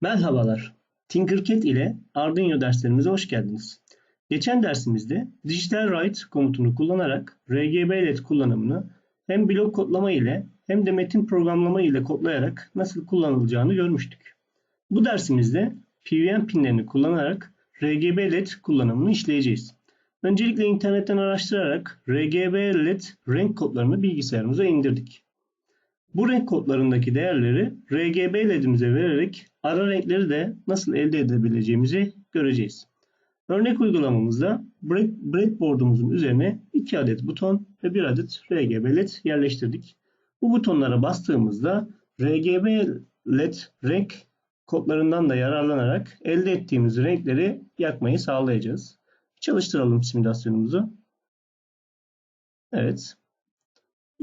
Merhabalar, Tinkercad ile Arduino derslerimize hoş geldiniz. Geçen dersimizde Digital Write komutunu kullanarak RGB LED kullanımını hem blok kodlama ile hem de metin programlama ile kodlayarak nasıl kullanılacağını görmüştük. Bu dersimizde PWM pinlerini kullanarak RGB LED kullanımını işleyeceğiz. Öncelikle internetten araştırarak RGB LED renk kodlarını bilgisayarımıza indirdik. Bu renk kodlarındaki değerleri RGB ledimize vererek ara renkleri de nasıl elde edebileceğimizi göreceğiz. Örnek uygulamamızda breadboard'umuzun üzerine 2 adet buton ve 1 adet RGB led yerleştirdik. Bu butonlara bastığımızda RGB led renk kodlarından da yararlanarak elde ettiğimiz renkleri yakmayı sağlayacağız. Çalıştıralım simülasyonumuzu. Evet.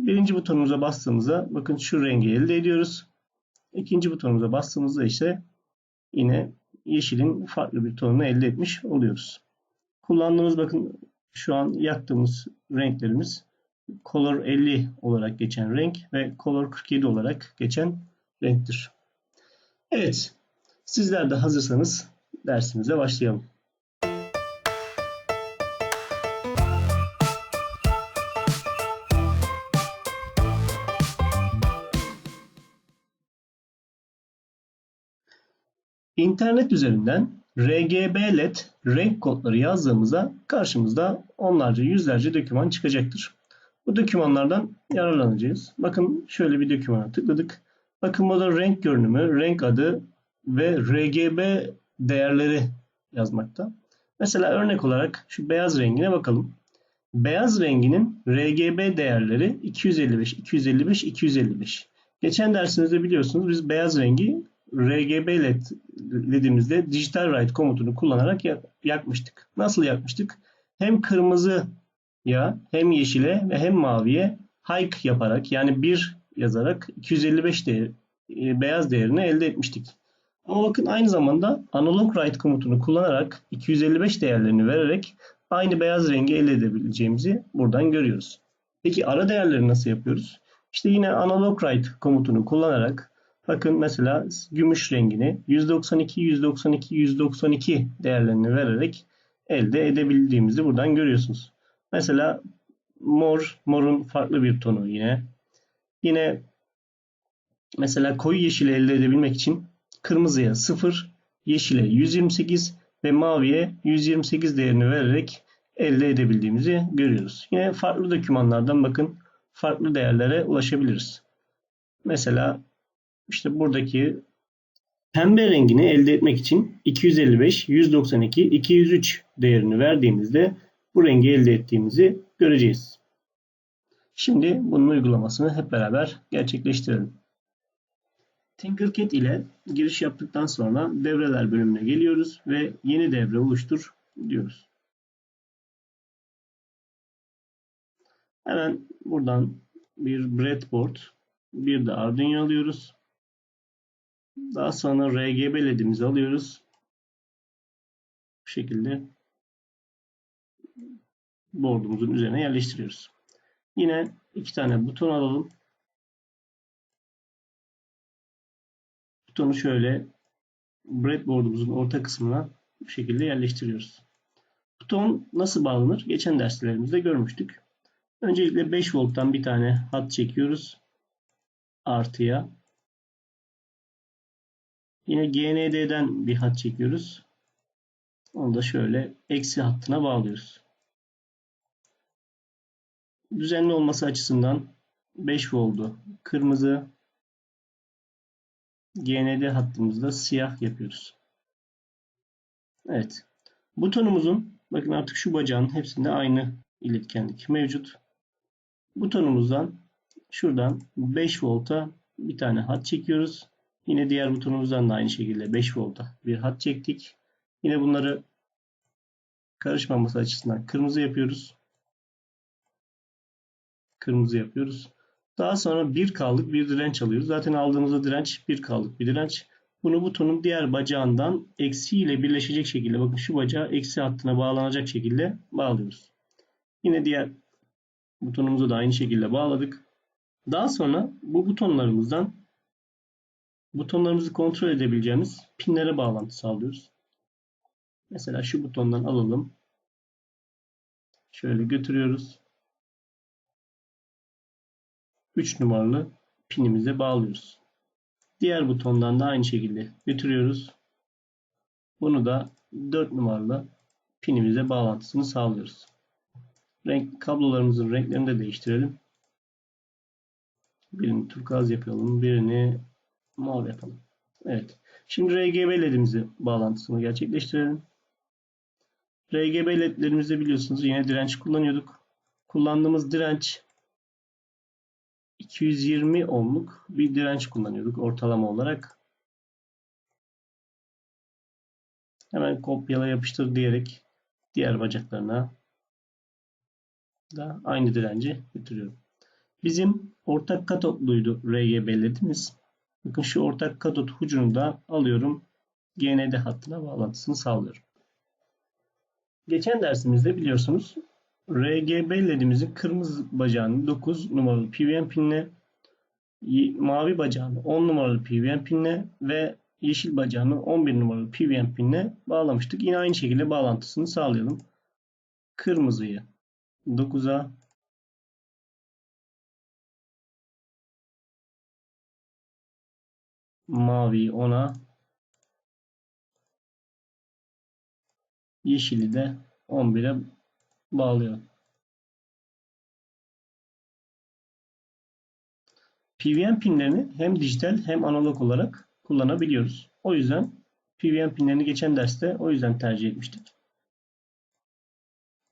Birinci butonumuza bastığımızda bakın şu rengi elde ediyoruz. İkinci butonumuza bastığımızda ise yine yeşilin farklı bir tonunu elde etmiş oluyoruz. Kullandığımız bakın şu an yaktığımız renklerimiz Color 50 olarak geçen renk ve Color 47 olarak geçen renktir. Evet, sizler de hazırsanız dersimize başlayalım. İnternet üzerinden RGB LED renk kodları yazdığımızda karşımızda onlarca yüzlerce doküman çıkacaktır. Bu dokümanlardan yararlanacağız. Bakın şöyle bir dokümana tıkladık. Bakın burada renk görünümü, renk adı ve RGB değerleri yazmakta. Mesela örnek olarak şu beyaz rengine bakalım. Beyaz renginin RGB değerleri 255, 255, 255. Geçen dersimizde biliyorsunuz biz beyaz rengi RGB LED dediğimizde Digital Write komutunu kullanarak yakmıştık. Nasıl yakmıştık? Hem kırmızı ya hem yeşile ve hem maviye hike yaparak yani bir yazarak 255 değer, e, beyaz değerini elde etmiştik. Ama bakın aynı zamanda analog write komutunu kullanarak 255 değerlerini vererek aynı beyaz rengi elde edebileceğimizi buradan görüyoruz. Peki ara değerleri nasıl yapıyoruz? İşte yine analog write komutunu kullanarak Bakın mesela gümüş rengini 192, 192, 192 değerlerini vererek elde edebildiğimizi buradan görüyorsunuz. Mesela mor, morun farklı bir tonu yine. Yine mesela koyu yeşili elde edebilmek için kırmızıya 0, yeşile 128 ve maviye 128 değerini vererek elde edebildiğimizi görüyoruz. Yine farklı dokümanlardan bakın farklı değerlere ulaşabiliriz. Mesela işte buradaki pembe rengini elde etmek için 255, 192, 203 değerini verdiğimizde bu rengi elde ettiğimizi göreceğiz. Şimdi bunun uygulamasını hep beraber gerçekleştirelim. Tinkercad ile giriş yaptıktan sonra devreler bölümüne geliyoruz ve yeni devre oluştur diyoruz. Hemen buradan bir breadboard, bir de Arduino alıyoruz. Daha sonra RGB ledimizi alıyoruz. Bu şekilde board'umuzun üzerine yerleştiriyoruz. Yine iki tane buton alalım. Butonu şöyle breadboard'umuzun orta kısmına bu şekilde yerleştiriyoruz. Buton nasıl bağlanır? Geçen derslerimizde görmüştük. Öncelikle 5 volttan bir tane hat çekiyoruz. Artıya. Yine GND'den bir hat çekiyoruz. Onu da şöyle eksi hattına bağlıyoruz. Düzenli olması açısından 5 voltu kırmızı GND hattımızda siyah yapıyoruz. Evet. Butonumuzun bakın artık şu bacağın hepsinde aynı iletkenlik mevcut. Butonumuzdan şuradan 5 volta bir tane hat çekiyoruz. Yine diğer butonumuzdan da aynı şekilde 5 volta bir hat çektik. Yine bunları karışmaması açısından kırmızı yapıyoruz. Kırmızı yapıyoruz. Daha sonra 1K'lık bir direnç alıyoruz. Zaten aldığımızda direnç 1K'lık bir direnç. Bunu butonun diğer bacağından eksi ile birleşecek şekilde bakın şu bacağı eksi hattına bağlanacak şekilde bağlıyoruz. Yine diğer butonumuzu da aynı şekilde bağladık. Daha sonra bu butonlarımızdan butonlarımızı kontrol edebileceğimiz pinlere bağlantı sağlıyoruz. Mesela şu butondan alalım. Şöyle götürüyoruz. 3 numaralı pinimize bağlıyoruz. Diğer butondan da aynı şekilde götürüyoruz. Bunu da 4 numaralı pinimize bağlantısını sağlıyoruz. Renk kablolarımızın renklerini de değiştirelim. Birini turkuaz yapalım, birini mor yapalım. Evet. Şimdi RGB ledimizi bağlantısını gerçekleştirelim. RGB ledlerimizde biliyorsunuz yine direnç kullanıyorduk. Kullandığımız direnç 220 ohmluk bir direnç kullanıyorduk ortalama olarak. Hemen kopyala yapıştır diyerek diğer bacaklarına da aynı direnci götürüyorum. Bizim ortak katotluydu RGB ledimiz. Bakın şu ortak katot ucunu da alıyorum. GND hattına bağlantısını sağlıyorum. Geçen dersimizde biliyorsunuz RGB ledimizin kırmızı bacağını 9 numaralı PWM pinle mavi bacağını 10 numaralı PWM pinle ve yeşil bacağını 11 numaralı PWM pinle bağlamıştık. Yine aynı şekilde bağlantısını sağlayalım. Kırmızıyı 9'a maviyi 10'a yeşili de 11'e bağlıyorum. PWM pinlerini hem dijital hem analog olarak kullanabiliyoruz. O yüzden PWM pinlerini geçen derste o yüzden tercih etmiştik.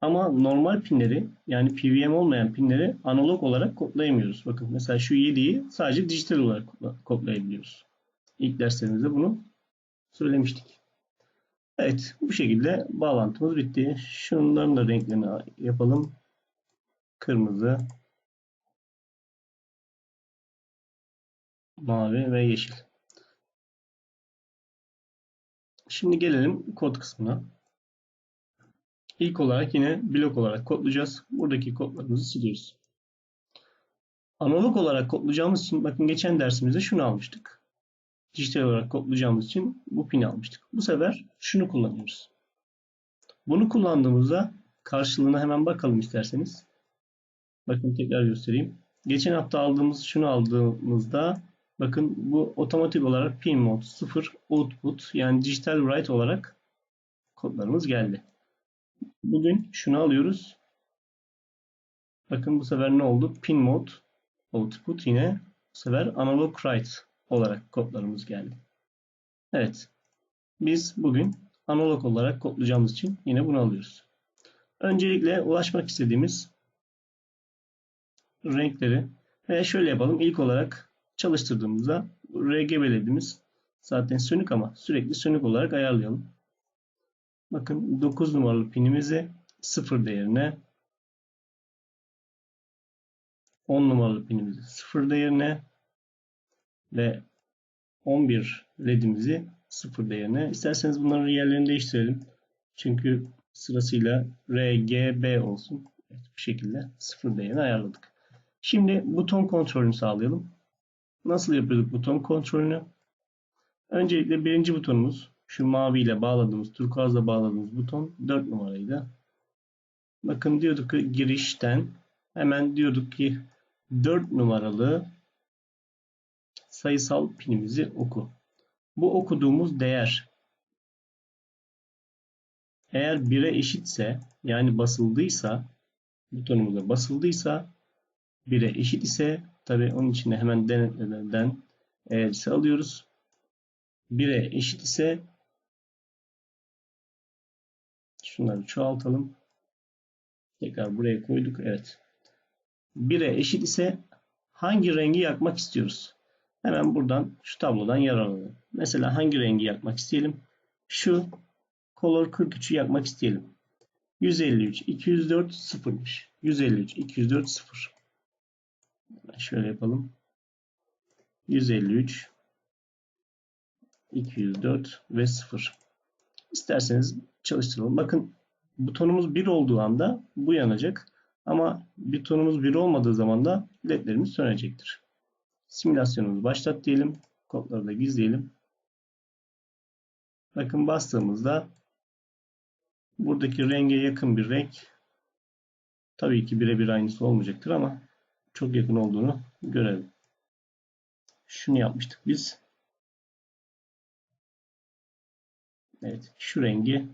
Ama normal pinleri yani PWM olmayan pinleri analog olarak kodlayamıyoruz. Bakın mesela şu 7'yi sadece dijital olarak kodlayabiliyoruz. İlk derslerimizde bunu söylemiştik. Evet bu şekilde bağlantımız bitti. Şunların da renklerini yapalım. Kırmızı, mavi ve yeşil. Şimdi gelelim kod kısmına. İlk olarak yine blok olarak kodlayacağız. Buradaki kodlarımızı siliyoruz. Analog olarak kodlayacağımız için bakın geçen dersimizde şunu almıştık. Dijital olarak kodlayacağımız için bu pini almıştık. Bu sefer şunu kullanıyoruz. Bunu kullandığımızda karşılığına hemen bakalım isterseniz. Bakın tekrar göstereyim. Geçen hafta aldığımız şunu aldığımızda bakın bu otomatik olarak pin mode 0 output yani dijital write olarak kodlarımız geldi. Bugün şunu alıyoruz. Bakın bu sefer ne oldu? Pin mode output yine bu sefer analog write olarak kodlarımız geldi. Evet. Biz bugün analog olarak kodlayacağımız için yine bunu alıyoruz. Öncelikle ulaşmak istediğimiz renkleri ve şöyle yapalım. İlk olarak çalıştırdığımızda RGB ledimiz zaten sönük ama sürekli sönük olarak ayarlayalım. Bakın 9 numaralı pinimizi 0 değerine 10 numaralı pinimizi 0 değerine ve 11 ledimizi 0 değerine. İsterseniz bunların yerlerini değiştirelim. Çünkü sırasıyla RGB olsun. Evet, bu şekilde 0 değerini ayarladık. Şimdi buton kontrolünü sağlayalım. Nasıl yapıyorduk buton kontrolünü? Öncelikle birinci butonumuz şu mavi ile bağladığımız, turkuazla bağladığımız buton 4 numaraydı. Bakın diyorduk ki girişten hemen diyorduk ki 4 numaralı sayısal pinimizi oku. Bu okuduğumuz değer eğer 1'e eşitse yani basıldıysa butonumuza basıldıysa 1'e eşit ise tabi onun için hemen denetlemeden eğer alıyoruz. 1'e eşit ise şunları çoğaltalım. Tekrar buraya koyduk. Evet. 1'e eşit ise hangi rengi yakmak istiyoruz? Hemen buradan şu tablodan yararlanalım. Mesela hangi rengi yakmak isteyelim? Şu Color 43'ü yakmak isteyelim. 153, 204, 0'mış. 153, 204, 0. Şöyle yapalım. 153, 204 ve 0. İsterseniz çalıştıralım. Bakın butonumuz 1 olduğu anda bu yanacak. Ama butonumuz 1 olmadığı zaman da ledlerimiz sönecektir. Simülasyonumuzu başlat diyelim. kodları da gizleyelim. Bakın bastığımızda buradaki renge yakın bir renk tabii ki birebir aynısı olmayacaktır ama çok yakın olduğunu görelim. Şunu yapmıştık biz. Evet, şu rengi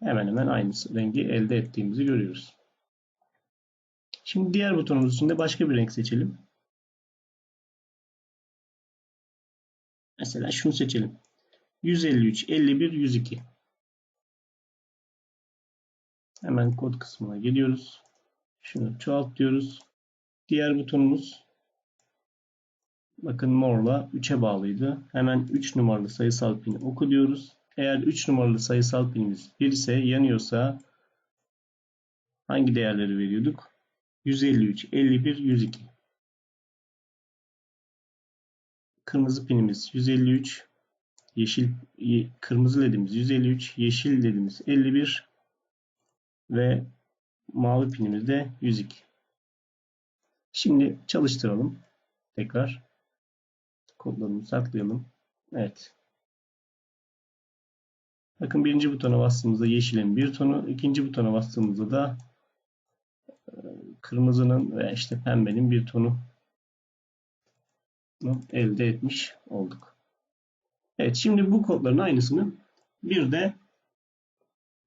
hemen hemen aynı rengi elde ettiğimizi görüyoruz. Şimdi diğer butonumuz için de başka bir renk seçelim. Mesela şunu seçelim. 153, 51, 102. Hemen kod kısmına geliyoruz. Şunu çoğalt diyoruz. Diğer butonumuz bakın morla 3'e bağlıydı. Hemen 3 numaralı sayısal pini oku diyoruz. Eğer 3 numaralı sayısal pinimiz 1 ise yanıyorsa hangi değerleri veriyorduk? 153, 51, 102. Kırmızı pinimiz 153, yeşil kırmızı ledimiz 153, yeşil ledimiz 51 ve mavi pinimiz de 102. Şimdi çalıştıralım. Tekrar kodlarımızı saklayalım. Evet. Bakın birinci butona bastığımızda yeşilin bir tonu, ikinci butona bastığımızda da kırmızının ve işte pembenin bir tonu elde etmiş olduk. Evet şimdi bu kodların aynısını bir de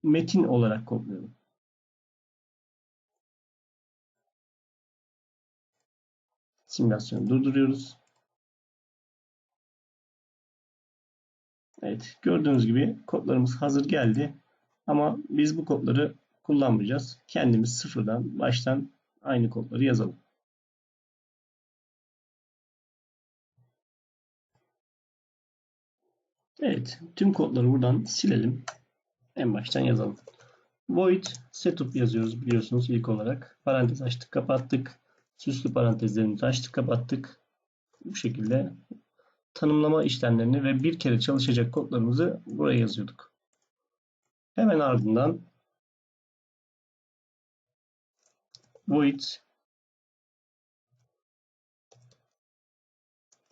metin olarak kodlayalım. Simülasyonu durduruyoruz. Evet gördüğünüz gibi kodlarımız hazır geldi. Ama biz bu kodları kullanmayacağız. Kendimiz sıfırdan baştan aynı kodları yazalım. Evet, tüm kodları buradan silelim. En baştan yazalım. Void setup yazıyoruz biliyorsunuz ilk olarak. Parantez açtık, kapattık. Süslü parantezlerimizi açtık, kapattık. Bu şekilde tanımlama işlemlerini ve bir kere çalışacak kodlarımızı buraya yazıyorduk. Hemen ardından void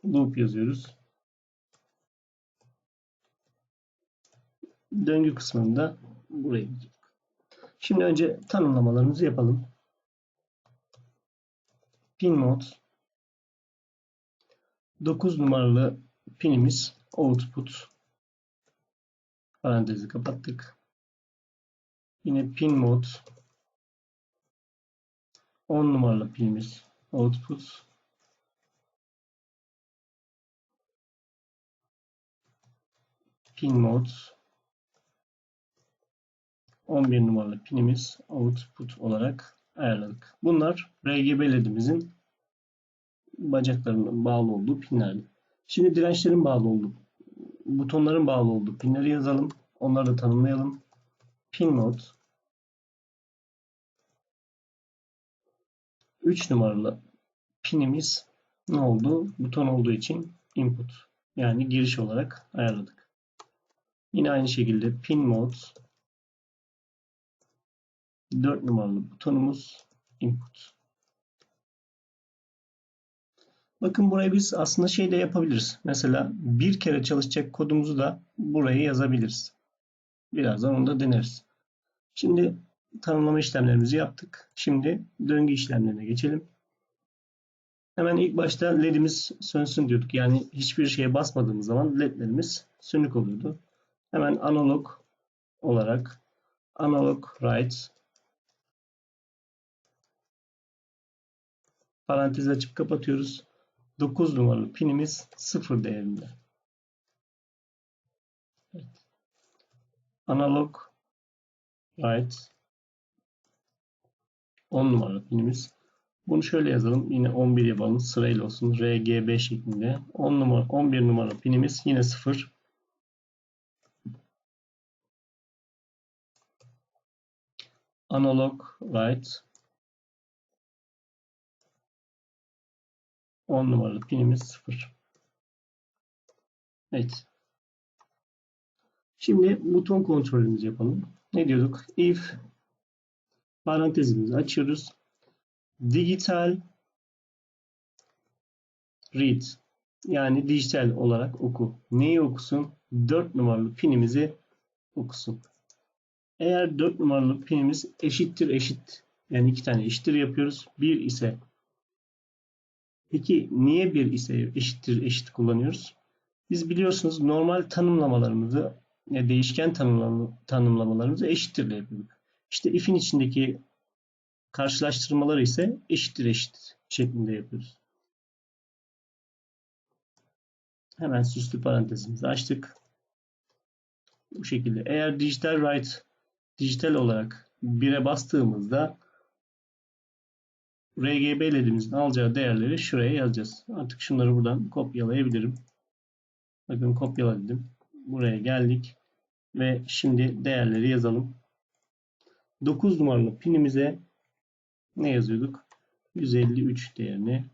loop yazıyoruz. Döngü kısmında buraya yazıyorduk. Şimdi önce tanımlamalarımızı yapalım. Pin mod 9 numaralı pinimiz output parantezi kapattık. Yine pin mod 10 numaralı pinimiz output pin mod 11 numaralı pinimiz output olarak ayarladık. Bunlar RGB ledimizin bacaklarının bağlı olduğu pinlerdi. Şimdi dirençlerin bağlı olduğu, butonların bağlı olduğu pinleri yazalım. Onları da tanımlayalım. Pin mod 3 numaralı pinimiz ne oldu? Buton olduğu için input yani giriş olarak ayarladık. Yine aynı şekilde pin mod 4 numaralı butonumuz input. Bakın buraya biz aslında şey de yapabiliriz. Mesela bir kere çalışacak kodumuzu da buraya yazabiliriz. Birazdan onu da deneriz. Şimdi tanımlama işlemlerimizi yaptık. Şimdi döngü işlemlerine geçelim. Hemen ilk başta ledimiz sönsün diyorduk. Yani hiçbir şeye basmadığımız zaman ledlerimiz sönük oluyordu. Hemen analog olarak analog write parantez açıp kapatıyoruz. 9 numaralı pinimiz 0 değerinde. Evet. Analog write 10 numaralı pinimiz. Bunu şöyle yazalım. Yine 11 yapalım. Sırayla olsun. RGB şeklinde. 10 numara 11 numaralı pinimiz yine 0. Analog write 10 numaralı pinimiz 0. Evet. Şimdi buton kontrolümüzü yapalım. Ne diyorduk? If parantezimizi açıyoruz. Digital read. Yani dijital olarak oku. Neyi okusun? 4 numaralı pinimizi okusun. Eğer 4 numaralı pinimiz eşittir eşit yani iki tane eşittir yapıyoruz. 1 ise peki niye 1 ise eşittir eşit kullanıyoruz? Biz biliyorsunuz normal tanımlamalarımızı değişken tanımlamalarımızı eşittirle yapıyorduk. İşte if'in içindeki karşılaştırmaları ise eşittir eşit şeklinde yapıyoruz. Hemen süslü parantezimizi açtık. Bu şekilde. Eğer dijital write dijital olarak 1'e bastığımızda RGB ledimizin alacağı değerleri şuraya yazacağız. Artık şunları buradan kopyalayabilirim. Bakın kopyaladım. Buraya geldik. Ve şimdi değerleri yazalım. 9 numaralı pinimize ne yazıyorduk? 153 değerini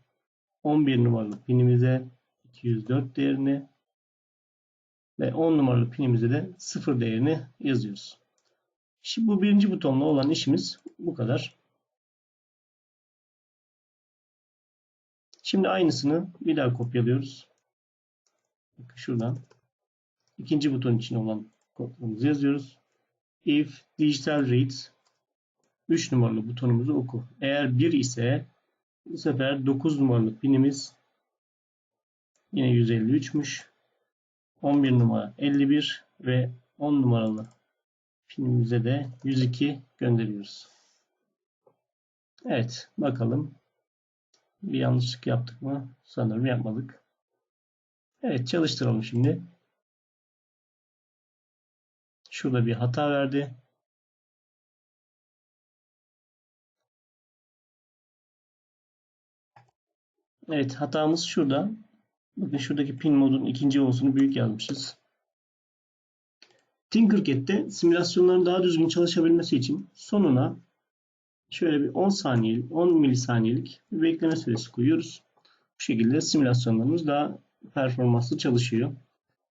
11 numaralı pinimize 204 değerini ve 10 numaralı pinimize de 0 değerini yazıyoruz. Şimdi bu birinci butonla olan işimiz bu kadar. Şimdi aynısını bir daha kopyalıyoruz. Bakın şuradan ikinci buton için olan kodlarımızı yazıyoruz. If digital reads 3 numaralı butonumuzu oku. Eğer 1 ise bu sefer 9 numaralı pinimiz yine 153'müş. 11 numara 51 ve 10 numaralı pinimize de 102 gönderiyoruz. Evet bakalım bir yanlışlık yaptık mı? Sanırım yapmadık. Evet çalıştıralım şimdi. Şurada bir hata verdi. Evet hatamız şurada. Bakın şuradaki pin modun ikinci olsunu büyük yazmışız. Tinkercad'de simülasyonların daha düzgün çalışabilmesi için sonuna şöyle bir 10 saniyelik, 10 milisaniyelik bir bekleme süresi koyuyoruz. Bu şekilde simülasyonlarımız daha performanslı çalışıyor.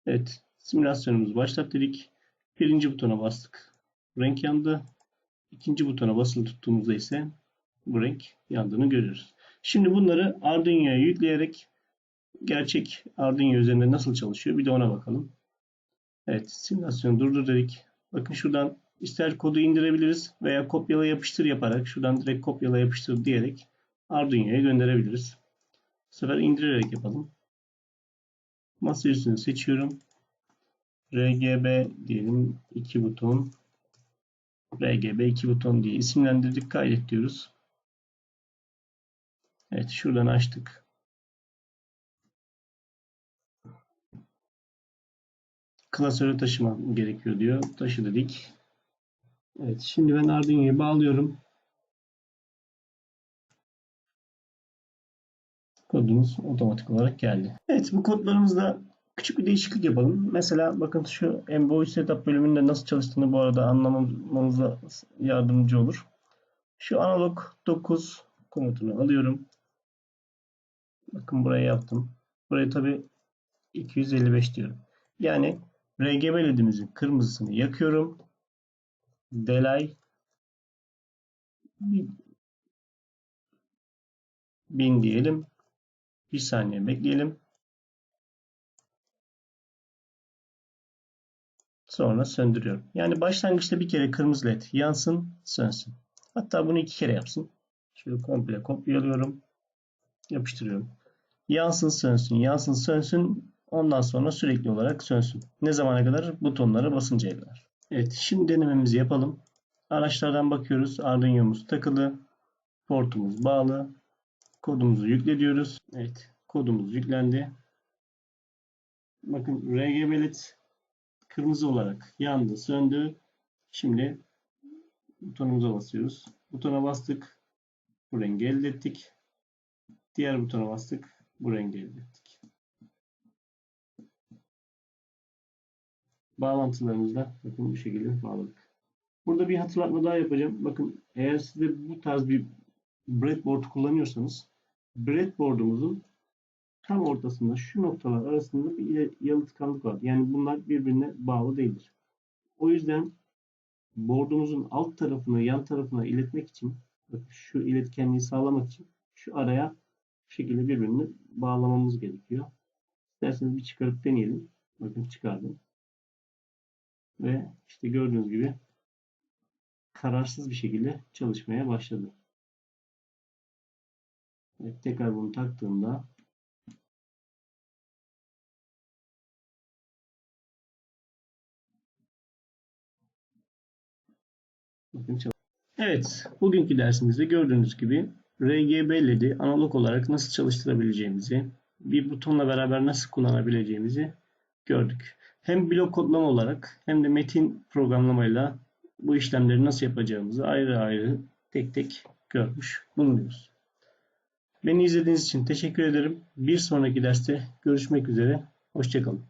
Evet, simülasyonumuzu başlat dedik. Birinci butona bastık. Renk yandı. İkinci butona basılı tuttuğumuzda ise bu renk yandığını görüyoruz. Şimdi bunları Arduino'ya yükleyerek gerçek Arduino üzerinde nasıl çalışıyor bir de ona bakalım. Evet simülasyonu durdur dedik. Bakın şuradan ister kodu indirebiliriz veya kopyala yapıştır yaparak şuradan direkt kopyala yapıştır diyerek Arduino'ya gönderebiliriz. Bu sefer indirerek yapalım. Masa üstünü seçiyorum. RGB diyelim 2 buton. RGB 2 buton diye isimlendirdik. Kaydet diyoruz. Evet şuradan açtık. Klasöre taşımam gerekiyor diyor. Taşı dedik. Evet şimdi ben Arduino'yu bağlıyorum. Kodumuz otomatik olarak geldi. Evet bu kodlarımızda küçük bir değişiklik yapalım. Mesela bakın şu MBOI Setup bölümünde nasıl çalıştığını bu arada anlamanıza yardımcı olur. Şu analog 9 komutunu alıyorum. Bakın buraya yaptım. Buraya tabi 255 diyorum. Yani RGB ledimizin kırmızısını yakıyorum. Delay 1000 diyelim. Bir saniye bekleyelim. Sonra söndürüyorum. Yani başlangıçta bir kere kırmızı led yansın, sönsün. Hatta bunu iki kere yapsın. Şöyle komple kopyalıyorum. Yapıştırıyorum. Yansın sönsün, yansın sönsün. Ondan sonra sürekli olarak sönsün. Ne zamana kadar? Butonlara basıncaya kadar. Evet şimdi denememizi yapalım. Araçlardan bakıyoruz. Arduino'muz takılı. Portumuz bağlı. Kodumuzu yükle. Evet kodumuz yüklendi. Bakın RGB kırmızı olarak yandı, söndü. Şimdi butonumuza basıyoruz. Butona bastık. Bu rengi elde ettik. Diğer butona bastık. Bu rengi elde ettik. Bağlantılarımızda bakın bu şekilde bağladık. Burada bir hatırlatma daha yapacağım. Bakın eğer siz de bu tarz bir breadboard kullanıyorsanız breadboard'umuzun tam ortasında şu noktalar arasında bir yalıtkanlık var. Yani bunlar birbirine bağlı değildir. O yüzden board'umuzun alt tarafını yan tarafına iletmek için şu iletkenliği sağlamak için şu araya şekilde birbirini bağlamamız gerekiyor. İsterseniz bir çıkarıp deneyelim. Bakın çıkardım. Ve işte gördüğünüz gibi kararsız bir şekilde çalışmaya başladı. Evet, tekrar bunu taktığımda bakın Evet, bugünkü dersimizde gördüğünüz gibi RGB LED'i analog olarak nasıl çalıştırabileceğimizi, bir butonla beraber nasıl kullanabileceğimizi gördük. Hem blok kodlama olarak hem de metin programlamayla bu işlemleri nasıl yapacağımızı ayrı ayrı tek tek görmüş bulunuyoruz. Beni izlediğiniz için teşekkür ederim. Bir sonraki derste görüşmek üzere. Hoşçakalın.